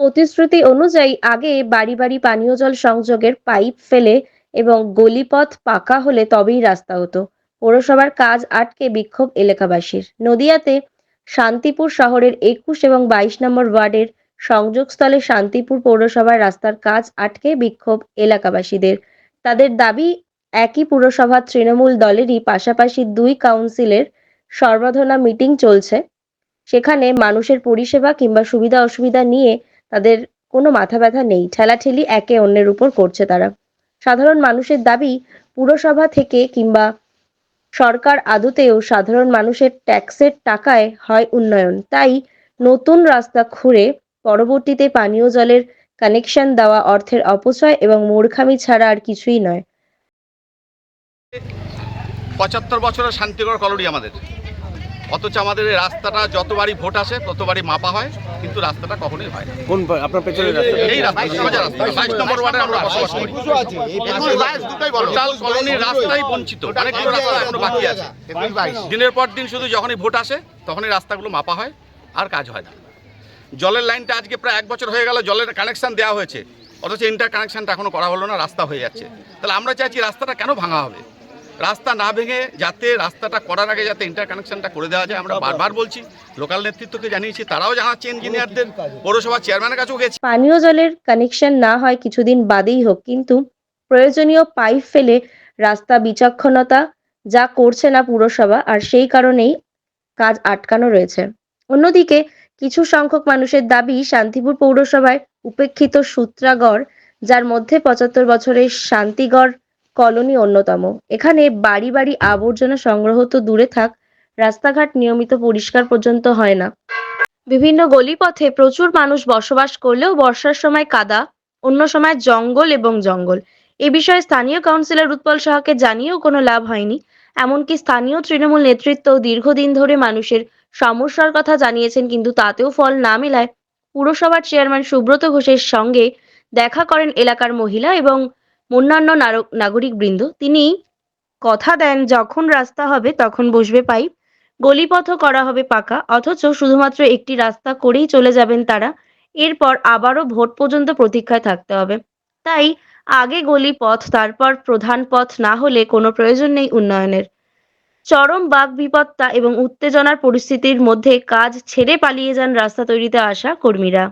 প্রতিশ্রুতি অনুযায়ী আগে বাড়ি বাড়ি পানীয় জল সংযোগের পাইপ ফেলে এবং গলিপথ পাকা হলে তবেই রাস্তা হতো। পৌরসভার কাজ আটকে বিক্ষোভ এলাকাবাসীর। নদিয়াতে শান্তিপুর শহরের একুশ এবং বাইশ নম্বর ওয়ার্ডের সংযোগস্থলে শান্তিপুর পৌরসভার রাস্তার কাজ আটকে বিক্ষোভ এলাকাবাসীদের। তাদের দাবি, একই পুরসভার তৃণমূল দলেরই পাশাপাশি দুই কাউন্সিলের সর্বাধনা মিটিং চলছে। সেখানে মানুষের পরিষেবা কিংবা সুবিধা অসুবিধা নিয়ে তাদের কোনো মাথা ব্যথা নেই, ঠেলাঠেলি একে অন্যের উপর করছে তারা। সাধারণ মানুষের দাবি, পুরসভা থেকে কিংবা সরকার আদতেও সাধারণ মানুষের ট্যাক্সের টাকায় হয় উন্নয়ন। তাই নতুন রাস্তা খুঁড়ে পরবর্তীতে পানীয় জলের কানেকশন দেওয়া অর্থের অপচয় এবং মূর্খামি ছাড়া আর কিছুই নয়। পঁচাত্তর বছরের শান্তিগড় কলোনি আমাদের। অথচ আমাদের এই রাস্তাটা যতবারই ভোট আসে ততবারই মাপা হয় কিন্তু রাস্তাটা কখনোই হয় না। কোন আপনার পেছনের রাস্তা এই রাস্তা সোজা রাস্তা বাইশ নম্বর ওয়ার্ডে আমরা বসবাস করি। টোটাল কলোনির রাস্তাই বঞ্চিত অনেকগুলো রাস্তা এখনও বাকি আছে। দিনের পর দিন শুধু যখনই ভোট আসে তখনই রাস্তাগুলো মাপা হয় আর কাজ হয় না। জলের লাইনটা আজকে প্রায় এক বছর হয়ে গেল জলের কানেকশান দেওয়া হয়েছে অথচ ইন্টার কানেকশানটা এখনও করা হলো না রাস্তা হয়ে যাচ্ছে। তাহলে আমরা চাইছি রাস্তাটা কেন ভাঙা হবে? রাস্তা না ভেঙে যাতে রাস্তাটা করার আগে যাতে ইন্টার কানেকশনটা করে দেওয়া যায়, আমরা বারবার বলছি। লোকাল নেতৃত্বকে জানিয়েছি, তারাও জানাচ্ছে ইঞ্জিনিয়ারদের পৌরসভা চেয়ারম্যানের কাছেও গেছি। পানীয় জলের কানেকশন না হয় কিছুদিন বাদেই হোক, কিন্তু প্রয়োজনীয় পাইপ ফেলে রাস্তা বিচক্ষণতা যা করছে না পুরসভা, আর সেই কারণেই কাজ আটকানো রয়েছে। অন্যদিকে, কিছু সংখ্যক মানুষের দাবি শান্তিপুর পৌরসভায় উপেক্ষিত সূত্রাগড়, যার মধ্যে পঁচাত্তর বছরের শান্তিগড় কলোনি অন্যতম। এখানে বাড়ি বাড়ি আবর্জনা সংগ্রহ তো দূরে থাক, রাস্তাঘাট নিয়মিত পরিষ্কার পর্যন্ত হয় না। বিভিন্ন গলিপথে প্রচুর মানুষ বসবাস করলেও বর্ষার সময় কাদা, অন্য সময় জঙ্গল এবং জঙ্গল। এ বিষয়ে স্থানীয় কাউন্সিলর উৎপল সাহাকে জানিয়েও কোনো লাভ হয়নি। এমনকি স্থানীয় তৃণমূল নেতৃত্ব দীর্ঘদিন ধরে মানুষের সমস্যার কথা জানিয়েছেন, কিন্তু তাতেও ফল না মেলায় পুরসভার চেয়ারম্যান সুব্রত ঘোষের সঙ্গে দেখা করেন এলাকার মহিলা এবং অন্যান্য নাগরিক বৃন্দ তিনি কথা দেন, যখন রাস্তা হবে তখন বসবে পাইপ। গলিপথও করা হবে পাকা। অথচ শুধুমাত্র একটি রাস্তা করেই চলে যাবেন তারা। এরপর আবারও ভোট পর্যন্ত প্রতীক্ষায় থাকতে হবে। তাই আগে গলি পথ তারপর প্রধান পথ না হলে কোনো প্রয়োজন নেই উন্নয়নের। চরম বাঘ বিপত্তা এবং উত্তেজনার পরিস্থিতির মধ্যে কাজ ছেড়ে পালিয়ে যান রাস্তা তৈরিতে আসা কর্মীরা।